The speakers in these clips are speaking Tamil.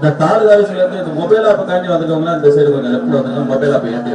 இந்த தாலுகா ஆஃபீஸ்ல இந்த மொபைல் ஆப் தாண்டி வந்துக்கவங்க இந்த சைடு கொஞ்சம் லெஃப்ட் வந்துங்க மொபைல் ஆப் ஏற்றி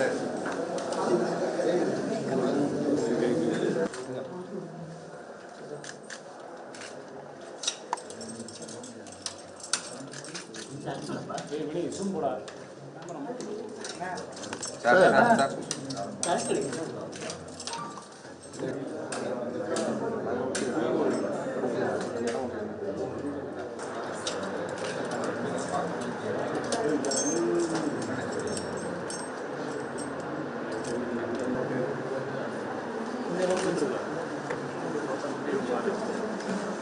잘, 잘, 잘. 잘, 잘.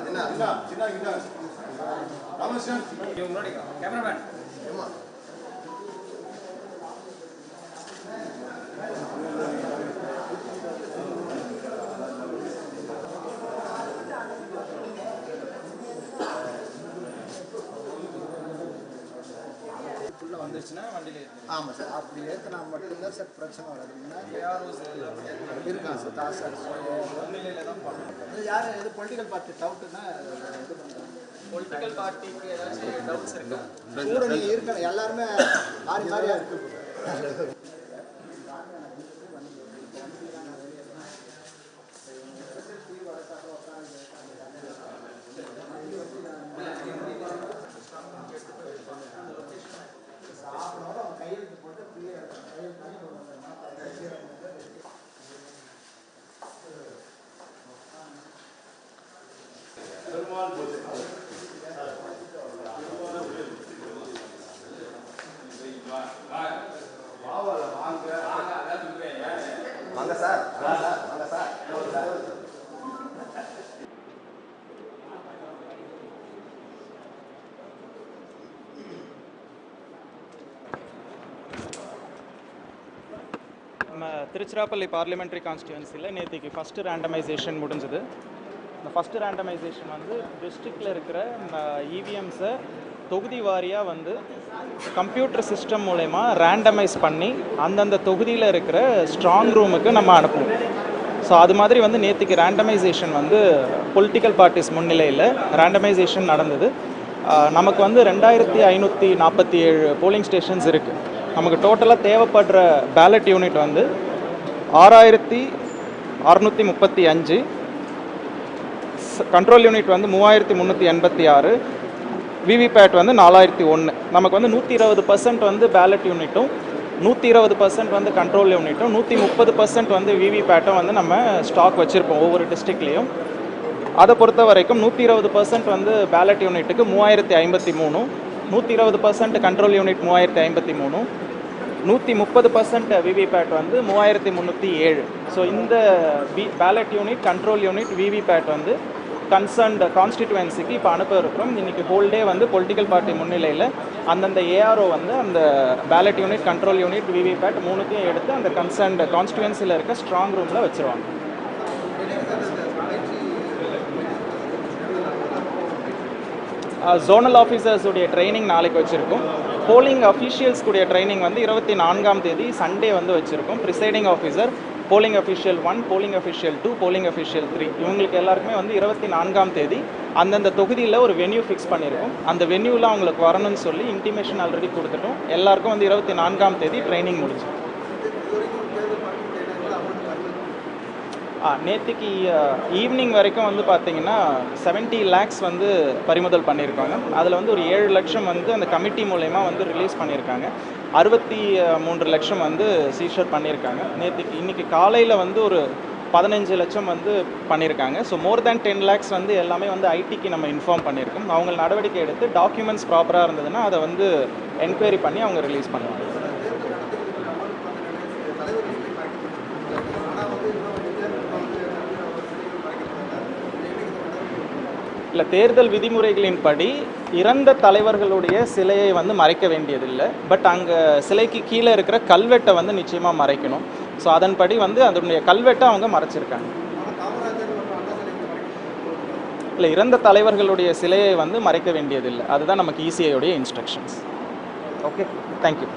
அப்படியே ஆகணும் வந்துருச்சுன்னா வண்டியில ஆமாம் சார். அப்படி ஏற்றினா மட்டும்தான் சார் பிரச்சனை வராது. இருக்கான் சார். தாஸ் சார். முன்னிலையில தான் பண்ணணும் இது யார்? எது பொலிட்டிக்கல் பார்ட்டி டவுட்டுன்னா இது பண்ணுறாங்க பொலிட்டிக்கல் பார்ட்டிக்கு ஏதாச்சும் டவுட்ஸ் இருக்கா? கூட நீங்கள் இருக்கணும். எல்லாருமே மாறி மாறியா இருக்கு. வாங்க சார் வாங்க சார் நம்ம திருச்சிராப்பள்ளி பார்லிமெண்ட்ரி கான்ஸ்டியூன்சியில் நேற்றுக்கு ஃபஸ்ட்டு ரேண்டமைசேஷன் முடிஞ்சது. இந்த ஃபஸ்ட்டு ரேண்டமைசேஷன் வந்து டிஸ்ட்ரிக்டில் இருக்கிற இவிஎம்ஸை தொகுதி வாரியாக வந்து கம்ப்யூட்டர் சிஸ்டம் மூலயமா ரேண்டமைஸ் பண்ணி அந்தந்த தொகுதியில் இருக்கிற ஸ்ட்ராங் ரூமுக்கு நம்ம அனுப்புவோம் ஸோ அது மாதிரி வந்து நேற்றுக்கு ரேண்டமைசேஷன் வந்து பொலிட்டிக்கல் பார்ட்டிஸ் முன்னிலையில் ரேண்டமைசேஷன் நடந்தது. நமக்கு வந்து ரெண்டாயிரத்தி ஐநூற்றி நாற்பத்தி ஏழு போலிங் ஸ்டேஷன்ஸ் இருக்குது நமக்கு டோட்டலாக தேவைப்படுற பேலட் யூனிட் வந்து ஆறாயிரத்தி அறநூற்றி முப்பத்தி அஞ்சு கண்ட்ரோல் யூனிட் வந்து மூவாயிரத்தி முந்நூற்றி எண்பத்தி ஆறு விவிபேட் வந்து நாலாயிரத்தி ஒன்று. நமக்கு வந்து நூற்றி இருபது பர்சன்ட் வந்து பேலட் யூனிட்டும் நூற்றி இருபது பர்சன்ட் வந்து கண்ட்ரோல் யூனிட்டும் நூற்றி முப்பது பர்சன்ட் வந்து விவிபேட்டும் வந்து நம்ம ஸ்டாக் வச்சுருப்போம் ஒவ்வொரு டிஸ்ட்ரிக்ட்லேயும் அதை பொறுத்த வரைக்கும் நூற்றி இருபது பர்சன்ட் வந்து பேலட் யூனிட்டுக்கு மூவாயிரத்தி ஐம்பத்தி மூணு நூற்றி இருபது பர்சன்ட் கண்ட்ரோல் யூனிட் மூவாயிரத்தி ஐம்பத்தி மூணு நூற்றி முப்பது பர்சன்ட் விவிபேட் வந்து மூவாயிரத்தி முந்நூற்றி ஏழு. ஸோ இந்த B ballot unit control unit VVPAT வந்து கன்சர்ன்டு கான்ஸ்டிடுவன்சிக்கு இப்போ அனுப்ப இருக்கிறோம் இன்றைக்கி ஹோல் டே வந்து பொலிட்டிக்கல் பார்ட்டி முன்னிலையில் அந்தந்த ஏஆர்ஓ வந்து அந்த ballot unit control unit VVPAT மூணுத்தையும் எடுத்து அந்த கன்சர்ன்டு கான்ஸ்டிடுவன்சியில் இருக்க ஸ்ட்ராங் ரூமில் வச்சுருவாங்க. ஜோனல் ஆஃபீஸர்ஸுடைய ட்ரைனிங் நாளைக்கு வச்சுருக்கோம். போலிங் அஃபீஷியல்ஸ்க்குடைய ட்ரைனிங் வந்து இருபத்தி நான்காம் தேதி சண்டே வந்து வச்சுருக்கோம். Presiding officer polling official one polling official two polling official three இவங்களுக்கு எல்லாருக்குமே வந்து இருபத்தி நான்காம் தேதி அந்தந்த தொகுதியில் ஒரு வென்யூ ஃபிக்ஸ் பண்ணியிருக்கோம் அந்த வென்யூவில் அவங்களுக்கு வரணும்னு சொல்லி இன்டிமேஷன் ஆல்ரெடி கொடுத்துட்டோம். எல்லாருக்கும் வந்து இருபத்தி நான்காம் தேதி ட்ரைனிங் முடிஞ்சோம் ஆ நேற்றுக்கு ஈவினிங் வரைக்கும் வந்து பார்த்தீங்கன்னா 70 லேக்ஸ் வந்து பறிமுதல் பண்ணியிருக்காங்க அதில் வந்து ஒரு ஏழு லட்சம் வந்து அந்த கமிட்டி மூலயமா வந்து ரிலீஸ் பண்ணியிருக்காங்க அறுபத்தி மூன்று லட்சம் வந்து சீஷர் பண்ணியிருக்காங்க. நேற்றுக்கு இன்றைக்கி காலையில் வந்து ஒரு பதினஞ்சு லட்சம் வந்து பண்ணியிருக்காங்க. So more than ten lakhs வந்து எல்லாமே வந்து ஐடிக்கு நம்ம இன்ஃபார்ம் பண்ணியிருக்கோம். அவங்க நடவடிக்கை எடுத்து டாக்குமெண்ட்ஸ் ப்ராப்பராக இருந்ததுன்னா அதை வந்து என்கொயரி பண்ணி அவங்க ரிலீஸ் பண்ணுவாங்க. இல்லை தேர்தல் விதிமுறைகளின்படி இறந்த தலைவர்களுடைய சிலையை வந்து மறைக்க வேண்டியதில்லை. பட் அங்கே சிலைக்கு கீழே இருக்கிற கல்வெட்டை வந்து நிச்சயமாக மறைக்கணும். ஸோ அதன்படி வந்து அதனுடைய கல்வெட்டை அவங்க மறைச்சிருக்காங்க. இல்லை இறந்த தலைவர்களுடைய சிலையை வந்து மறைக்க வேண்டியதில்லை. அதுதான் நமக்கு இசிஐயோடைய இன்ஸ்ட்ரக்ஷன்ஸ் ஓகே தேங்க்யூ